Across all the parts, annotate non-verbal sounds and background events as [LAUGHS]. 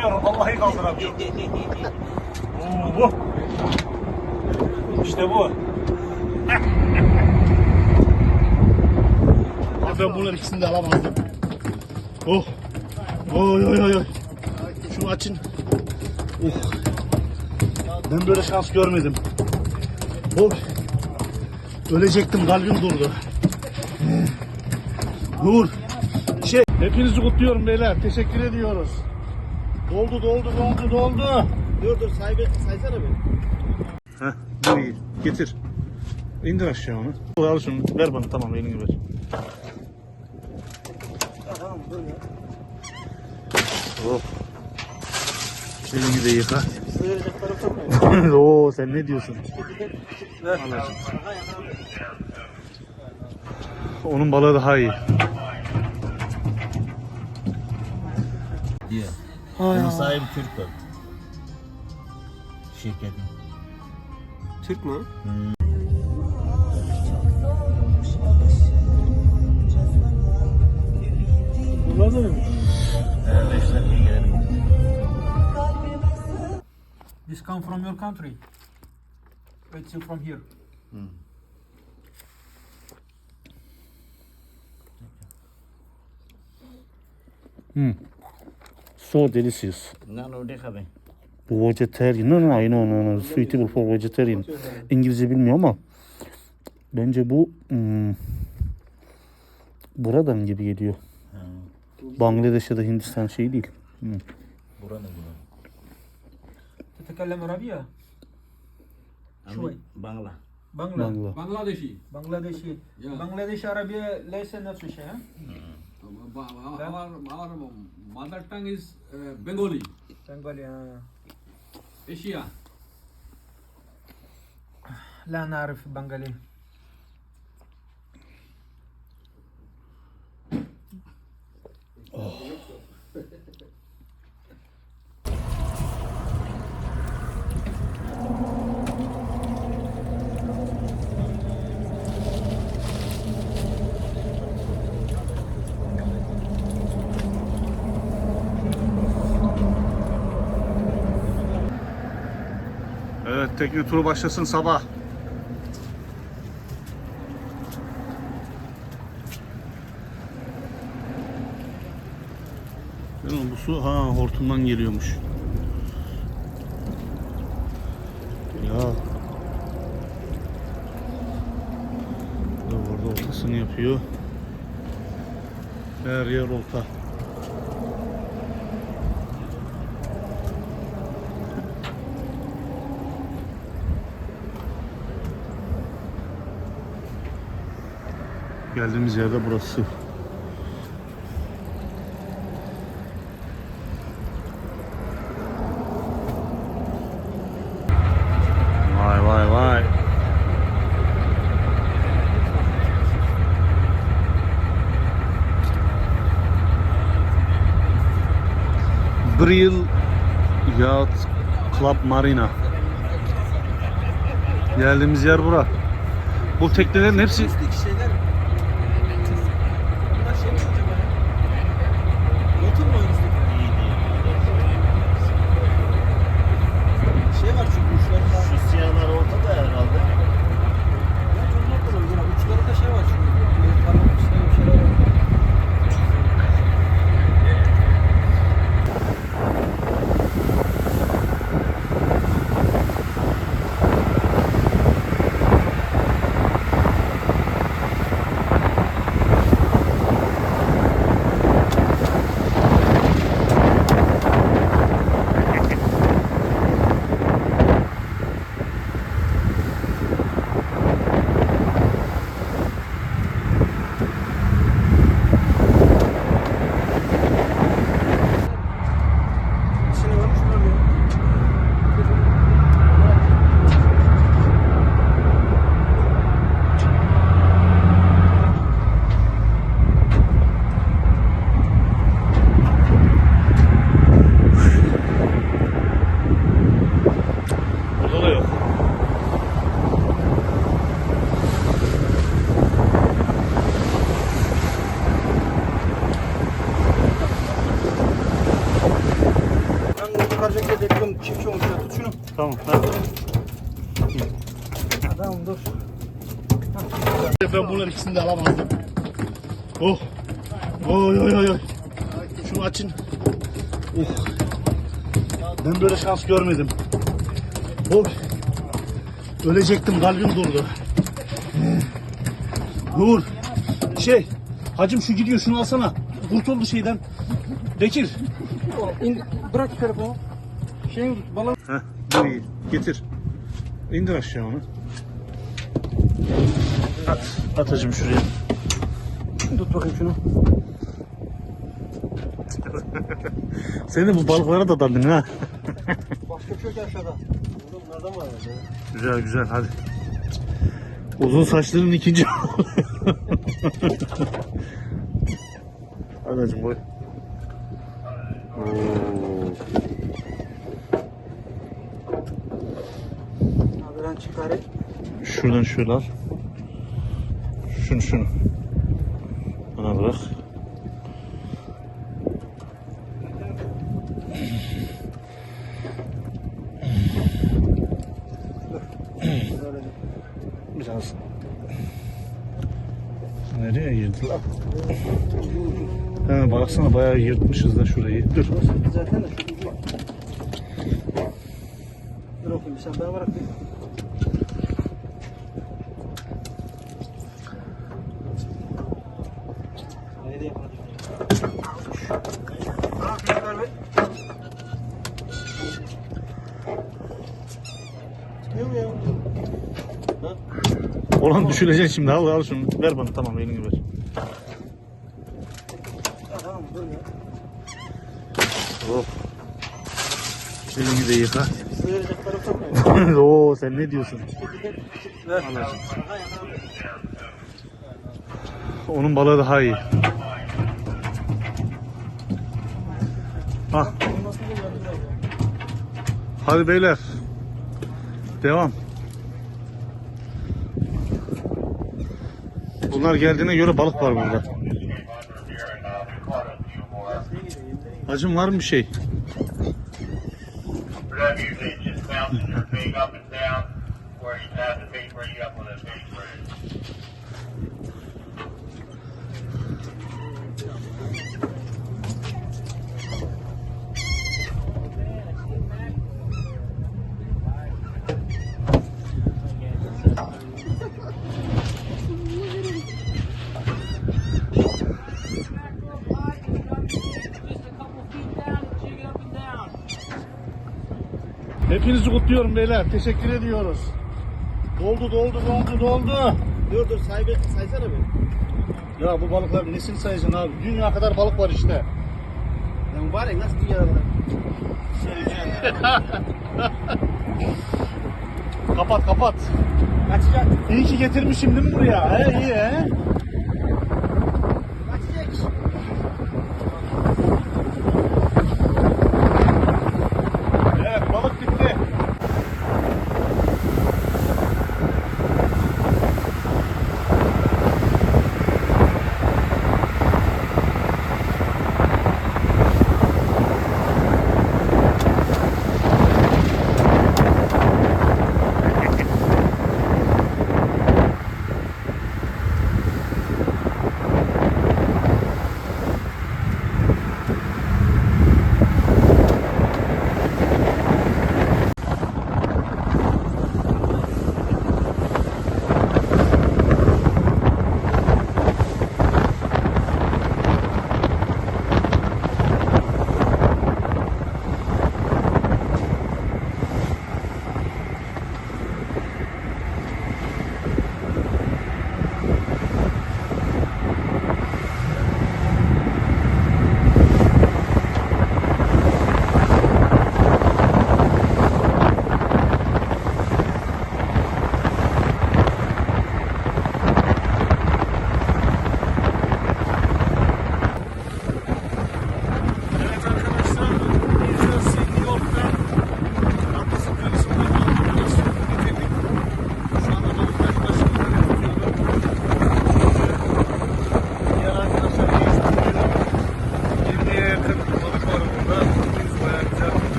kaldıramıyorum. Vallahi kaldıramıyorum. Oo. İşte bu. Ben bunların ikisini de alamazdım. Oh. Oy oy oy. Şunu açın. Oh. Ben böyle şans görmedim. Oh. Ölecektim kalbim durdu. Dur. Şey, hepinizi kutluyorum beyler. Teşekkür ediyoruz. Doldu doldu doldu doldu. Dur dur sahibi saysana bir. Heh, bu iyi. Getir. İndir aşağı onu. Al şunu. Ver bana tamam elini ver. Tamam dur ya. Hop. Elini de yıka. [LAUGHS] Oo sen ne diyorsun? Onun balığı daha iyi. Diye. Ay Bunun Allah. sahibi Türk o. Şirketin. Türk mü? Burada mı? Herhalde işletmeye. This come from your country? It's you from here So delicious. No no de kabe. Bu vegetarian. No, no, I know, no, no. Suitable for vegetarian. İngilizce bilmiyor ama bence bu hmm, buradan gibi geliyor. Bangladeş ya da Hindistan şey değil. Buranın buranın. تتكلم عربية؟ شوي. Bangla. بنغلا Bangla. Bangladeshi. بنغلاديشي Yeah. بنغلاديش عربية ليس نفس الشيء ها؟ Ba- Our, our mother tongue is uh, Bengali, بنغالي آه. Asia. لا نعرف بنغالي tekne turu başlasın sabah. Bu su ha hortumdan geliyormuş. Ya. Bu da Orada oltasını yapıyor. Her yer olta. Geldiğimiz yerde burası. Vay vay vay. Bril Yacht Club Marina. Geldiğimiz yer bura. Bu teknelerin hepsi Üstteki şeyler. Bunlar şey mi acaba ya? Motor mu o üstteki? Şey var çünkü uçlarında. Şu siyahlar ortada herhalde. Bence onlar da olabilir. ama Uçlarında şey var çünkü. Böyle Parmak üstüne bir şeyler var. Tamam. Hadi. Adam dur. Ben bunları ikisini de alamazdım. Oh. Oy oy oy oy. Şunu açın. Oh. Ben böyle şans görmedim. Oh. Ölecektim kalbim durdu. Dur. Şey. Hacım şu gidiyor şunu alsana. Kurtuldu şeyden. Bekir. İn, bırak telefonu. Şeyin balık. Heh, iyi. Getir. İndir aşağı onu. At. At hacım şuraya. Tut bakayım şunu. Sen de bu balıklara da daldın ha. Başka şey ki aşağıda. Bunlardan var herhalde. Güzel güzel hadi. Uzun saçların ikinci. hadi hacım boy. Oo. Abi ben çıkarayım. Şuradan şöyle al. Şunu şunu. Bana bırak. Biraz. Nereye girdi lan? Ha, baksana bayağı yırtmışız da şurayı. Dur. Zaten de şu ucu var. Dur okuyayım sen bana bırak Olan düşülecek şimdi. Al al şunu. Ver bana tamam elini ver. Tamam ya. Hop. Elini de yıka. [LAUGHS] Oo sen ne diyorsun? Onun balığı daha iyi. Ah. Hadi beyler. Devam. Bunlar geldiğine göre balık var burada. Hacım var mı bir şey? Hepinizi kutluyorum beyler. Teşekkür ediyoruz. Doldu doldu doldu doldu. Dur dur sahibi saysana bir. Ya bu balıklar nesini sayacaksın abi? Dünya kadar balık var işte. Ya mübarek nasıl dünyada kadar? [LAUGHS] Kapat kapat. Kaçacak. İyi ki getirmişim değil mi buraya? He iyi he.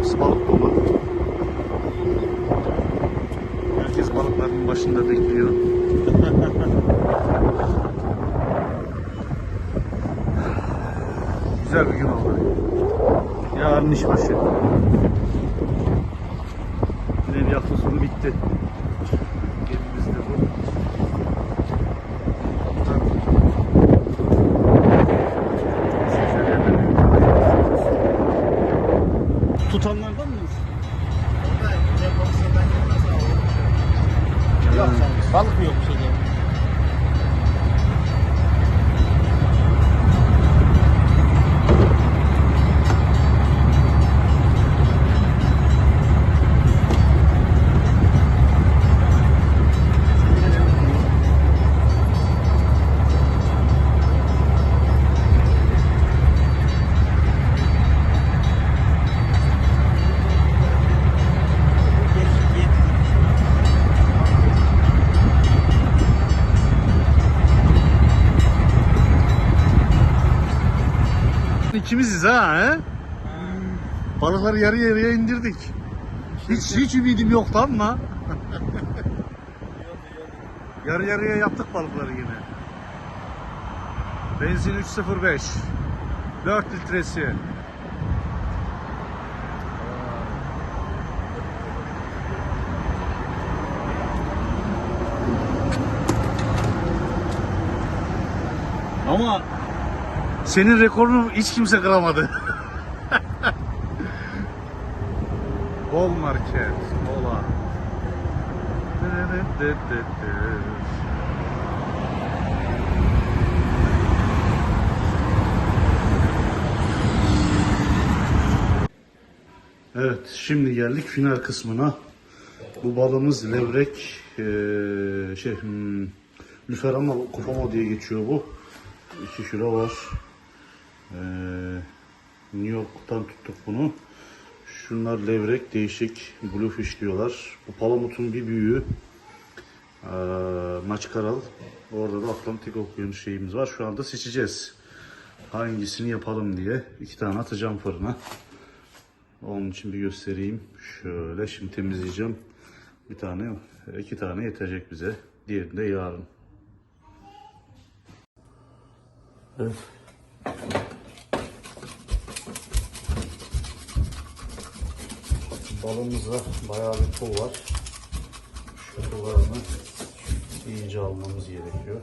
Hepsi balık dolu. Herkes balıkların başında bekliyor. [LAUGHS] Güzel bir gün oldu. Yarın işbaşı. Yine Balıkları yarı yarıya indirdik. Hiç hiç ümidim yoktu ama. yarı yarıya yaptık balıkları yine. Benzin 305. 4 litresi. Ama senin rekorunu hiç kimse kıramadı. [LAUGHS] Evet, şimdi geldik final kısmına. Bu balımız levrek, eee, şey, hmm, lüferama kupama diye geçiyor bu. 2 kilo var. Ee, New York'tan tuttuk bunu. Şunlar levrek, değişik bluefish diyorlar. Bu palamutun bir büyüğü. Ee, maçkaral. Orada da Atlantik okyanus şeyimiz var. Şu anda seçeceğiz. Hangisini yapalım diye. iki tane atacağım fırına. Onun için bir göstereyim. Şöyle şimdi temizleyeceğim. Bir tane, iki tane yetecek bize. Diğerini de yarın. Evet. Balımızda bayağı bir pul var. Şu pullarını iyice almamız gerekiyor.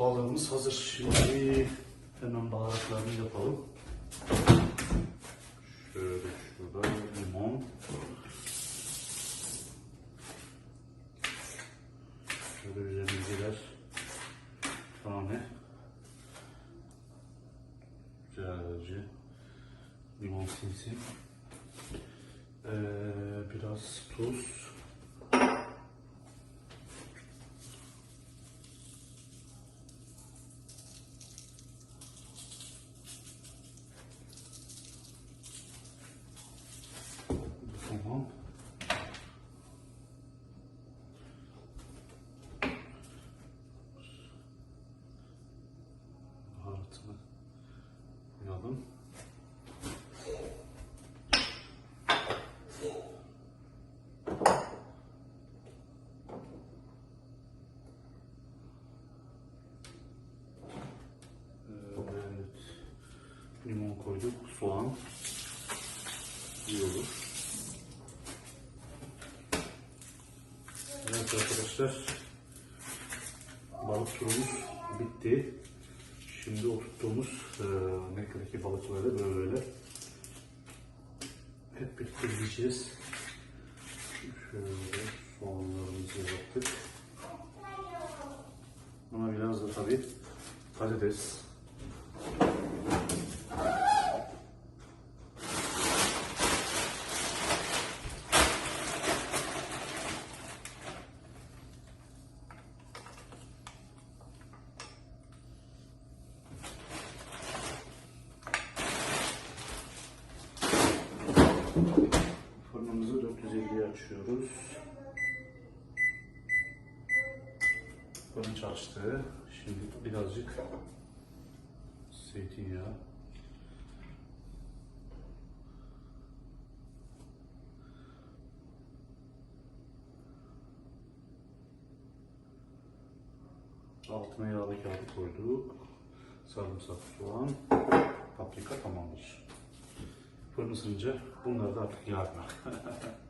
Balığımız hazır. Şimdi hemen baharatlarını yapalım. Şöyle şurada limon. Şöyle üzerine birer tane güzelce limon sinsi. Ee, biraz tuz. Tamam. Baharatını koyalım. Evet. Limon koyduk. Soğan. İyi olur. Evet arkadaşlar. Balık turumuz bitti. Şimdi oturttuğumuz e, Mekke'deki balıkları böyle hep birlikte yiyeceğiz. Şöyle soğanlarımızı yaptık. Ama biraz da tabii patates. Zeytinyağı. Altına yağlı kağıt koyduk. Sarımsak, soğan, paprika tamamdır. Fırın ısınınca bunları da artık yarma. [LAUGHS]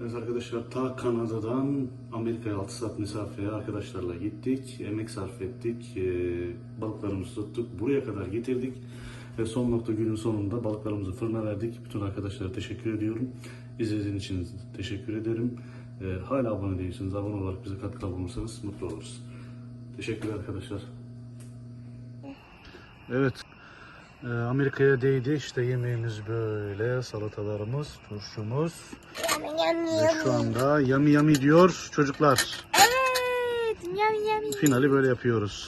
Evet arkadaşlar ta Kanada'dan Amerika'ya 6 saat mesafeye arkadaşlarla gittik. Emek sarf ettik. Ee, balıklarımızı tuttuk. Buraya kadar getirdik. Ve son nokta günün sonunda balıklarımızı fırına verdik. Bütün arkadaşlara teşekkür ediyorum. İzlediğiniz için teşekkür ederim. Ee, hala abone değilseniz abone olarak bize katkıda bulunursanız mutlu oluruz. Teşekkürler arkadaşlar. Evet. Ee, Amerika'ya değdi. İşte yemeğimiz böyle. Salatalarımız, turşumuz. Ve şu anda yami yami diyor çocuklar. Evet. Yum yum. Finali böyle yapıyoruz.